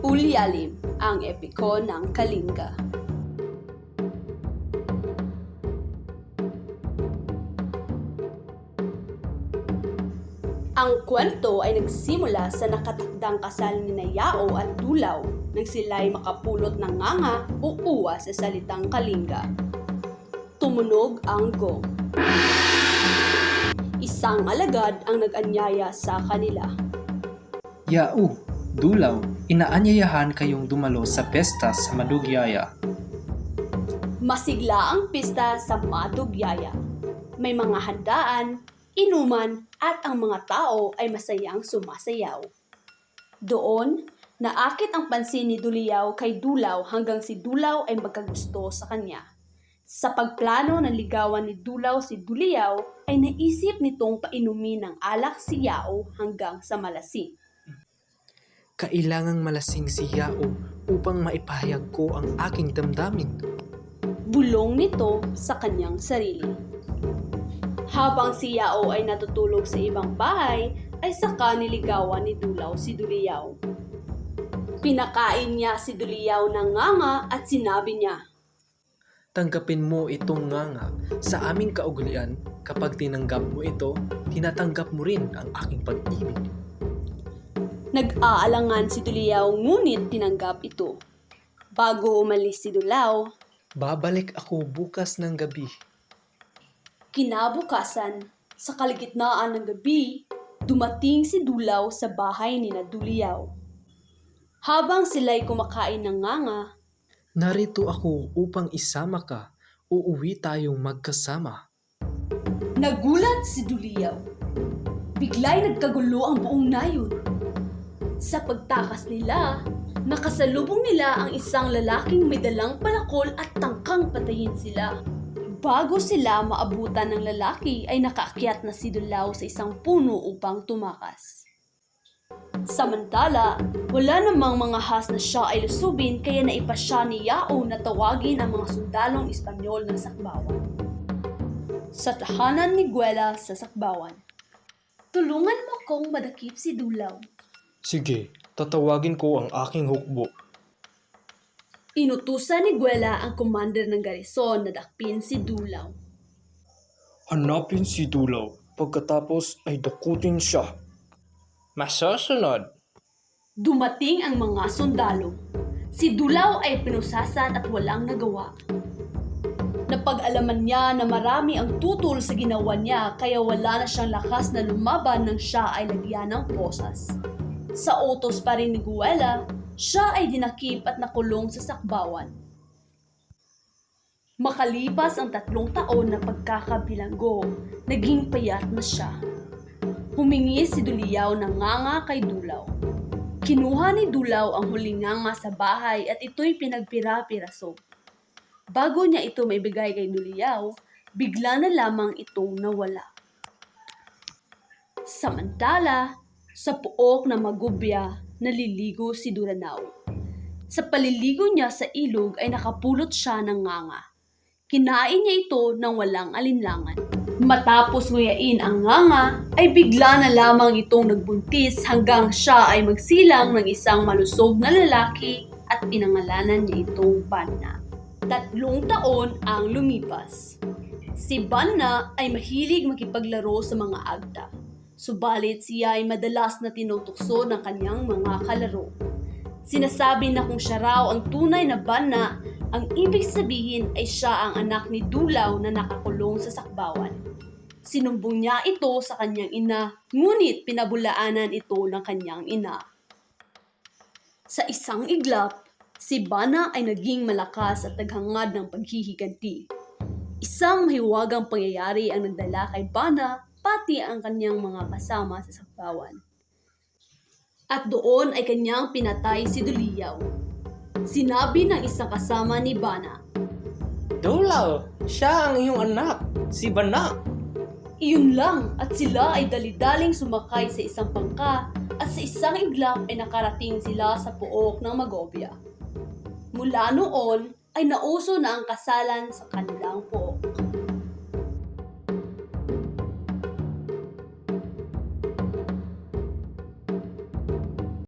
Ulyalim ang epiko ng Kalinga. Ang kwento ay nagsimula sa nakatakdang kasal ni Yao at Dulaw nang sila'y makapulot ng nganga o uwa sa salitang Kalinga. Tumunog ang gong. Isang alagad ang nag-anyaya sa kanila. Yao, Dulaw, inaanyayahan kayong dumalo sa pesta sa Madugyaya. Masigla ang pista sa Madugyaya. May mga handaan, inuman, at ang mga tao ay masayang sumasayaw. Doon, naakit ang pansin ni Duliyaw kay Dulaw hanggang si Dulaw ay magkagusto sa kanya. Sa pagplano ng ligawan ni Dulaw si Duliyaw ay naisip nitong painumin ng alak si Yao hanggang sa malasing. Kailangang malasing si Yao upang maipahayag ko ang aking damdamin. bulong nito sa kanyang sarili. Habang si Yao ay natutulog sa ibang bahay, ay saka niligawan ni Dulaw si Duliyaw. Pinakain niya si Duliyaw ng nganga at sinabi niya, Tanggapin mo itong nganga sa aming kaugalian. Kapag tinanggap mo ito, tinatanggap mo rin ang aking pag-ibig. Nag-aalangan si Duliyaw ngunit tinanggap ito. Bago umalis si Dulaw, Babalik ako bukas ng gabi. Kinabukasan, sa kaligitnaan ng gabi, dumating si Dulaw sa bahay ni Duliyaw. Habang sila'y kumakain ng nganga, Narito ako upang isama ka. Uuwi tayong magkasama. nagulat si Duliyaw. Bigla'y nagkagulo ang buong nayon. Sa pagtakas nila, nakasalubong nila ang isang lalaking may dalang palakol at tangkang patayin sila. Bago sila maabutan ng lalaki ay nakaakyat na si Dulaw sa isang puno upang tumakas. Samantala, wala namang mga has na siya ay lusubin kaya naipasya ni Yao na tawagin ang mga sundalong Espanyol ng Sakbawan. Sa tahanan ni Guela sa Sakbawan. Tulungan mo kong madakip si Dulaw. Sige, tatawagin ko ang aking hukbo. Inutusan ni Guela ang commander ng garison na dakpin si Dulaw. Hanapin si Dulaw. Pagkatapos ay dakutin siya. Masusunod. Dumating ang mga sundalo. Si Dulaw ay pinusasan at walang nagawa. Napag-alaman niya na marami ang tutol sa ginawa niya kaya wala na siyang lakas na lumaban nang siya ay lagyan ng posas. Sa utos pa rin ni Guela, siya ay dinakip at nakulong sa sakbawan. Makalipas ang tatlong taon na pagkakabilanggo, naging payat na siya. Humingi si Duliyaw ng nganga kay Dulaw. Kinuha ni Dulaw ang huling nganga sa bahay at ito'y pinagpira-piraso. Bago niya ito maibigay kay Duliyaw, bigla na lamang itong nawala. Samantala, sa puok na magubya, naliligo si Duranaw. Sa paliligo niya sa ilog ay nakapulot siya ng nganga. Kinain niya ito ng walang alinlangan. Matapos nguyain ang nganga, ay bigla na lamang itong nagbuntis hanggang siya ay magsilang ng isang malusog na lalaki at pinangalanan niya itong Banna. Tatlong taon ang lumipas. Si Banna ay mahilig makipaglaro sa mga agta. Subalit siya ay madalas na tinutukso ng kanyang mga kalaro. Sinasabi na kung siya raw ang tunay na Banna, ang ibig sabihin ay siya ang anak ni Dulaw na nakakulong sa sakbawan. Sinumbong niya ito sa kanyang ina, ngunit pinabulaanan ito ng kanyang ina. Sa isang iglap, si Bana ay naging malakas at naghangad ng paghihiganti. Isang mahiwagang pangyayari ang nagdala kay Bana pati ang kanyang mga kasama sa sakbawan. At doon ay kanyang pinatay si Duliyaw. Sinabi ng isang kasama ni Bana, Dulaw, siya ang iyong anak, si Bana. Iyon lang at sila ay dalidaling sumakay sa isang pangka at sa isang iglap ay nakarating sila sa puok ng Magobia. Mula noon ay nauso na ang kasalan sa kanilang puok.